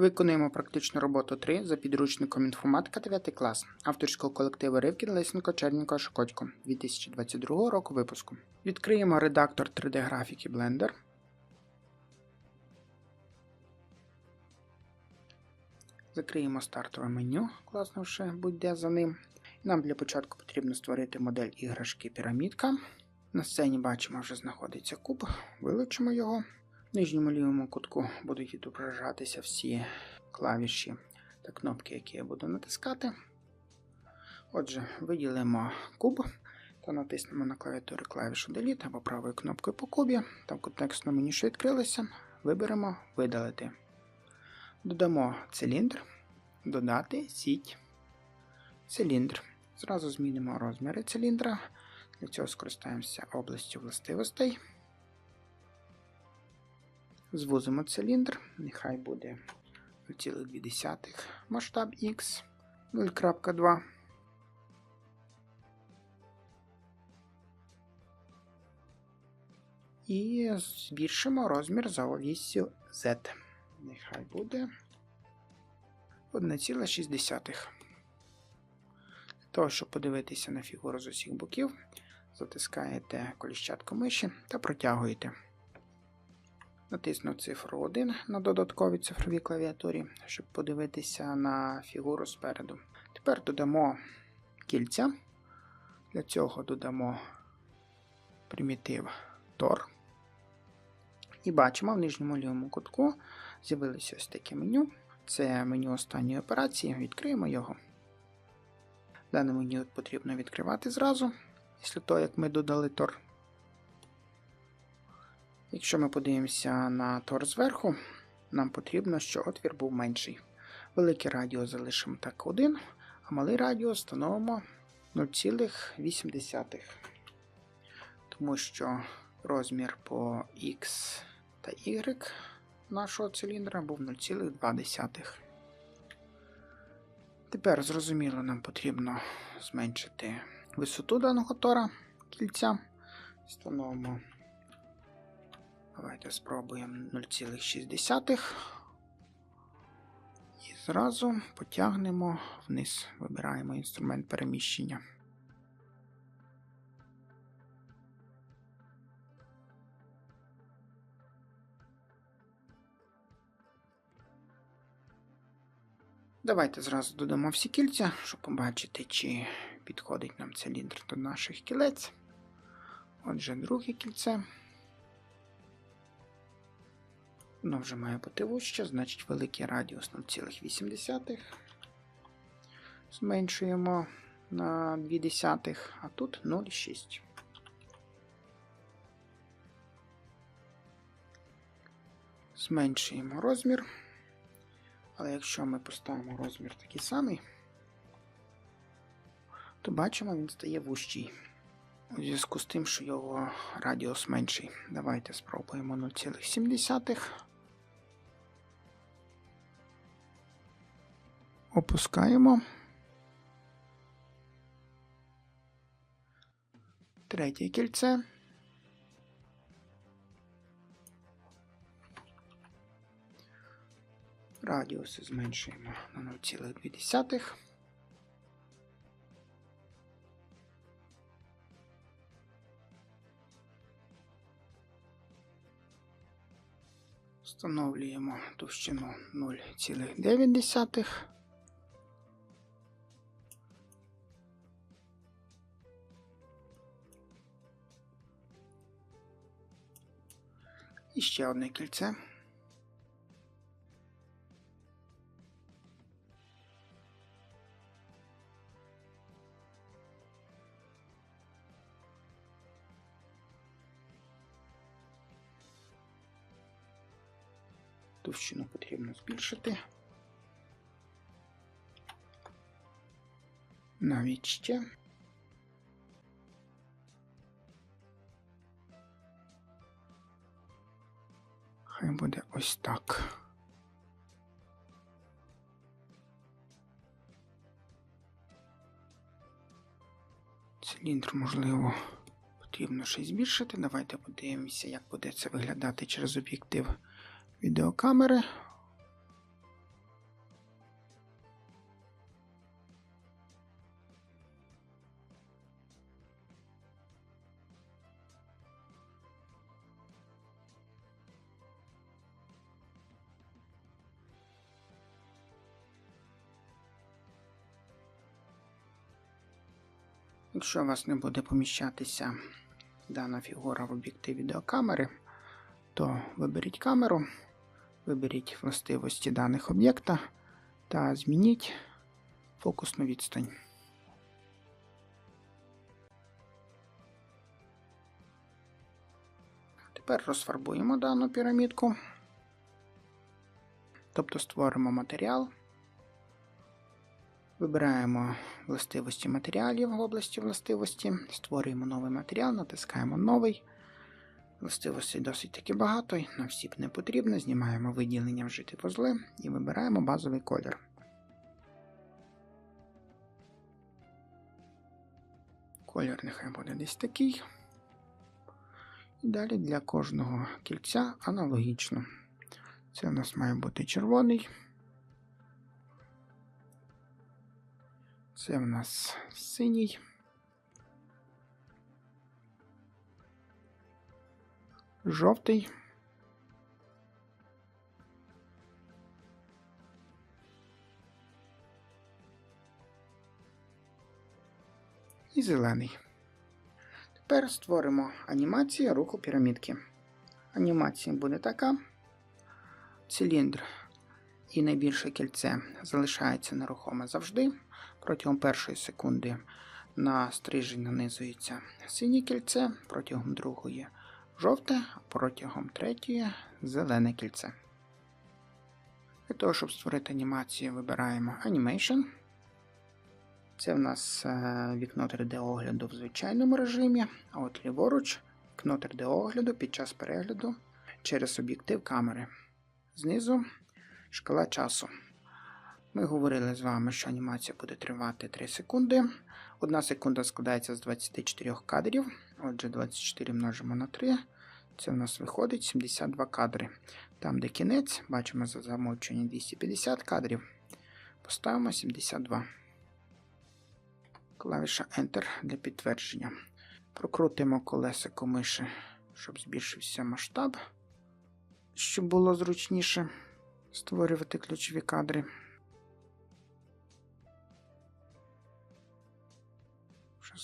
Виконуємо практичну роботу 3 за підручником інформатика 9 клас авторського колективу Ривкін Лисенко Черненко Шокотько 2022 року випуску. Відкриємо редактор 3D графіки Blender. Закриємо стартове меню, класнувши будь-де за ним. Нам для початку потрібно створити модель іграшки пірамідка. На сцені бачимо, вже знаходиться куб. Вилучимо його. В нижньому лівому кутку будуть відображатися всі клавіші та кнопки, які я буду натискати. Отже, виділимо куб та натиснемо на клавіатурі клавішу Delete або правою кнопкою по кубі. Там в контекстному меню, що відкрилося, виберемо Видалити. Додамо циліндр, додати сіть, циліндр. Зразу змінимо розміри циліндра. Для цього скористаємося областю властивостей. Звузимо циліндр, нехай буде 0,2 масштаб X 0.2. І збільшимо розмір за овіссю Z. Нехай буде 1,6. Для того, щоб подивитися на фігуру з усіх боків, затискаєте коліщатку миші та протягуєте. Натиснув цифру 1 на додатковій цифровій клавіатурі, щоб подивитися на фігуру спереду. Тепер додамо кільця. Для цього додамо примітив Tor. І бачимо в нижньому лівому кутку з'явилося ось таке меню. Це меню останньої операції. Відкриємо його. Дане меню потрібно відкривати зразу, після того, як ми додали Tor. Якщо ми подивимося на тор зверху, нам потрібно, щоб отвір був менший. Великий радіус залишимо так 1, а малий радіус встановимо 0,8. Тому що розмір по X та Y нашого циліндра був 0,2. Тепер, зрозуміло, нам потрібно зменшити висоту даного тора кільця. Встановимо Давайте спробуємо 0,6. І зразу потягнемо вниз, вибираємо інструмент переміщення. Давайте зразу додамо всі кільця, щоб побачити, чи підходить нам циліндр до наших кілець. Отже, друге кільце. Воно вже має бути вужче, значить великий радіус 0,8. Зменшуємо на 0,2, а тут 0,6. Зменшуємо розмір. Але якщо ми поставимо розмір такий самий, то бачимо, він стає вужчий. У зв'язку з тим, що його радіус менший. Давайте спробуємо 0,7. Опускаємо. Третє кільце. Радіуси зменшуємо на 0,2. Встановлюємо товщину 0,9. І ще одне кільце. Товщину потрібно збільшити. Навіть ще. Хай буде ось так. Циліндр, можливо, потрібно ще збільшити. Давайте подивимося, як буде це виглядати через об'єктив відеокамери. Якщо у вас не буде поміщатися дана фігура в об'єктив відеокамери, то виберіть камеру, виберіть властивості даних об'єкта та змініть фокусну відстань. Тепер розфарбуємо дану пірамідку, тобто створимо матеріал. Вибираємо властивості матеріалів в області властивості, створюємо новий матеріал, натискаємо новий. Властивостей досить таки багато, і на всі б не потрібно. Знімаємо виділення вжити вузли і вибираємо базовий колір. Колір нехай буде десь такий. І далі для кожного кільця аналогічно. Це у нас має бути червоний. Це в нас синій. Жовтий. І зелений. Тепер створимо анімацію руху пірамідки. Анімація буде така. Циліндр і найбільше кільце залишається нерухоме завжди. Протягом першої секунди на стрижень нанизується синє кільце, протягом другої жовте, протягом третьої зелене кільце. Для того, щоб створити анімацію, вибираємо Animation. Це в нас е, вікно 3D-огляду в звичайному режимі, а от ліворуч вікно 3D-огляду під час перегляду через об'єктив камери. Знизу шкала часу. Ми говорили з вами, що анімація буде тривати 3 секунди. Одна секунда складається з 24 кадрів. Отже, 24 множимо на 3. Це в нас виходить 72 кадри. Там, де кінець, бачимо за замовчення 250 кадрів. Поставимо 72. Клавіша Enter для підтвердження. Прокрутимо колесико миші, щоб збільшився масштаб, щоб було зручніше створювати ключові кадри.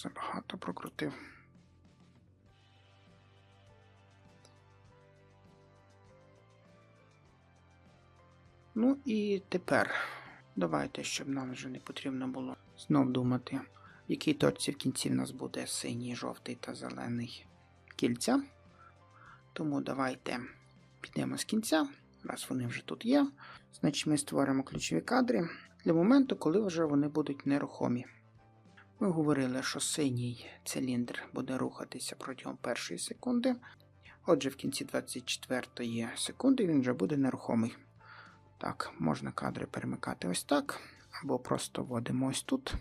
Забагато прокрутив. Ну і тепер давайте, щоб нам вже не потрібно було знов думати, в якій точці в кінці в нас буде синій, жовтий та зелений кільця. Тому давайте підемо з кінця, раз вони вже тут є. Значить, ми створимо ключові кадри для моменту, коли вже вони будуть нерухомі. Ми говорили, що синій циліндр буде рухатися протягом першої секунди. Отже, в кінці 24 секунди він вже буде нерухомий. Так, можна кадри перемикати ось так, або просто вводимо ось тут.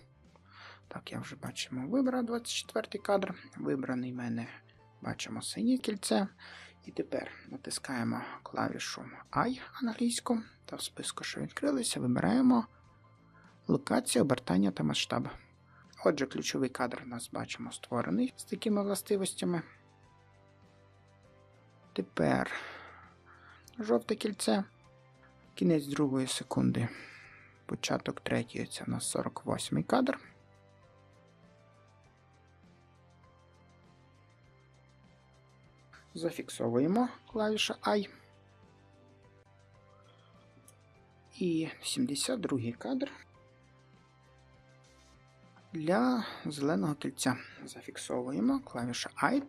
Так, я вже бачимо, вибрав 24 кадр. Вибраний в мене бачимо синє кільце. І тепер натискаємо клавішу I англійську, та в списку, що відкрилися, вибираємо локацію обертання та масштаб. Отже, ключовий кадр у нас бачимо створений з такими властивостями. Тепер жовте кільце. Кінець другої секунди. Початок третьої це у нас 48 кадр. Зафіксовуємо клавіша I. І 72 кадр для зеленого кільця. Зафіксовуємо клавіша I,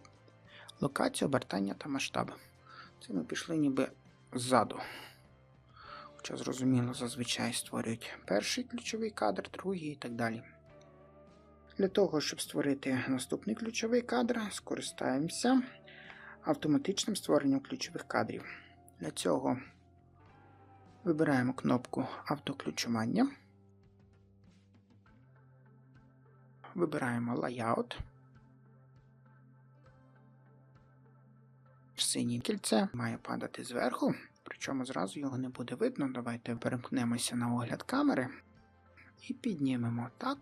локацію обертання та масштаб. Це ми пішли ніби ззаду. Хоча, зрозуміло, зазвичай створюють перший ключовий кадр, другий і так далі. Для того, щоб створити наступний ключовий кадр, скористаємося автоматичним створенням ключових кадрів. Для цього вибираємо кнопку автоключування. Вибираємо Layout. Синє кільце має падати зверху, причому зразу його не буде видно. Давайте перемкнемося на огляд камери і піднімемо так,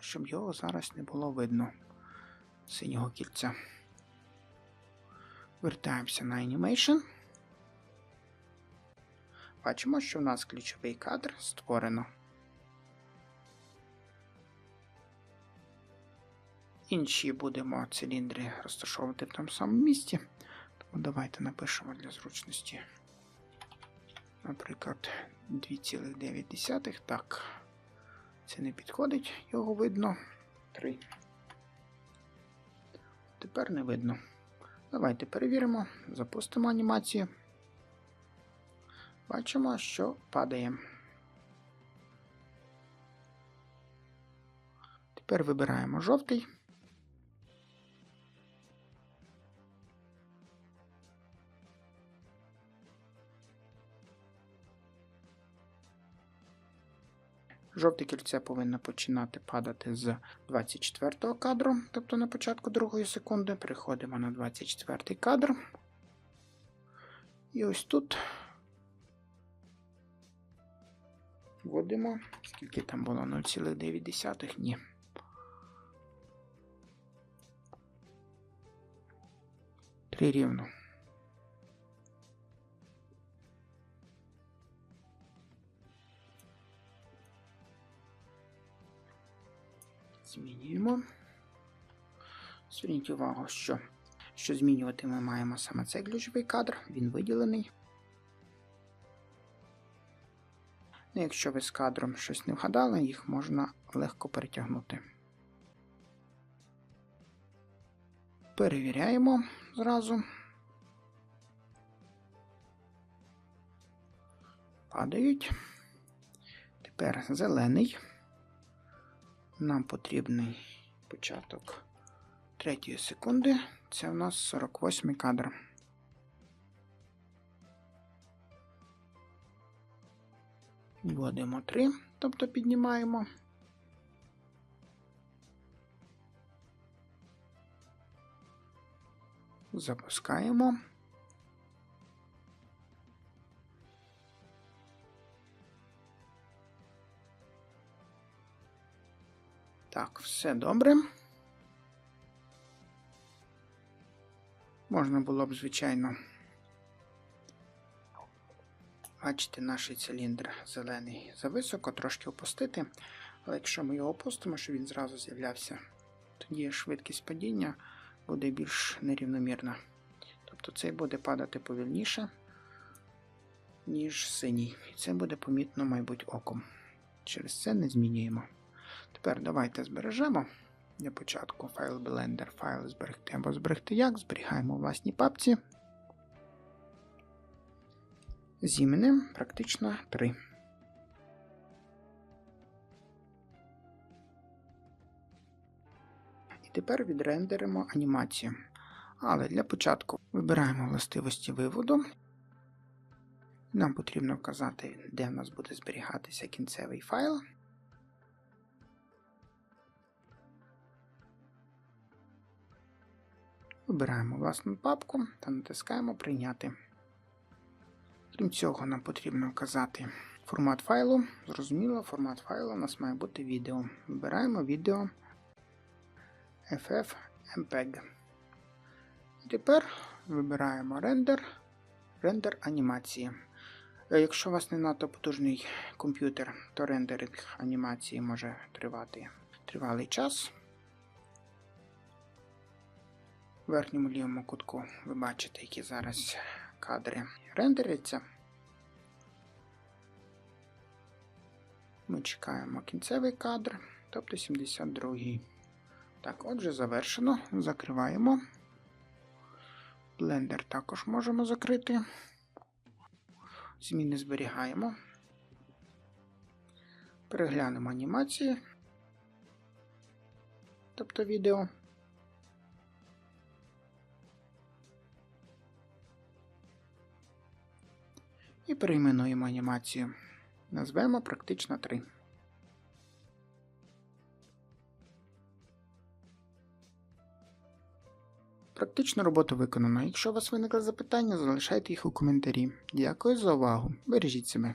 щоб його зараз не було видно синього кільця. Вертаємося на Animation. Бачимо, що в нас ключовий кадр створено. Інші будемо циліндри розташовувати в тому самому місці. Тому давайте напишемо для зручності. Наприклад, 2,9. Так, це не підходить, його видно. 3. Тепер не видно. Давайте перевіримо, запустимо анімацію. Бачимо, що падає. Тепер вибираємо жовтий. Жовте кільце повинно починати падати з 24 кадру, тобто на початку другої секунди. Переходимо на 24 кадр. І ось тут вводимо, скільки там було 0,9, ні. Три рівно. Змінюємо. Зверніть увагу, що, що змінювати ми маємо саме цей ключовий кадр, він виділений. Ну, якщо ви з кадром щось не вгадали, їх можна легко перетягнути. Перевіряємо зразу. Падають. Тепер зелений. Нам потрібний початок третьої секунди. Це у нас 48 кадр. Вводимо 3, тобто піднімаємо. Запускаємо. Так, все добре. Можна було б, звичайно, бачити наш циліндр зелений зависоко, трошки опустити. Але якщо ми його опустимо, щоб він зразу з'являвся, тоді швидкість падіння буде більш нерівномірна. Тобто цей буде падати повільніше, ніж синій. І це буде помітно, мабуть, оком. Через це не змінюємо. Тепер давайте збережемо. Для початку файл Blender, файл зберегти або зберегти як. Зберігаємо у власній папці. Зімним практично 3. І тепер відрендеримо анімацію. Але для початку вибираємо властивості виводу. Нам потрібно вказати, де в нас буде зберігатися кінцевий файл. Вибираємо власну папку та натискаємо Прийняти. Крім цього, нам потрібно вказати формат файлу. Зрозуміло, формат файлу у нас має бути відео. Вибираємо відео FFmpeg. Тепер вибираємо рендер, рендер анімації. Е, Якщо у вас не надто потужний комп'ютер, то рендеринг анімації може тривати тривалий час. В верхньому лівому кутку ви бачите, які зараз кадри рендеряться. Ми чекаємо кінцевий кадр, тобто 72-й. Так, отже, завершено. Закриваємо. Blender також можемо закрити. Зміни зберігаємо. Переглянемо анімації, тобто відео. Перейменуємо анімацію. Назвемо практично 3. Практична робота виконана. Якщо у вас виникли запитання, залишайте їх у коментарі. Дякую за увагу. Бережіть себе.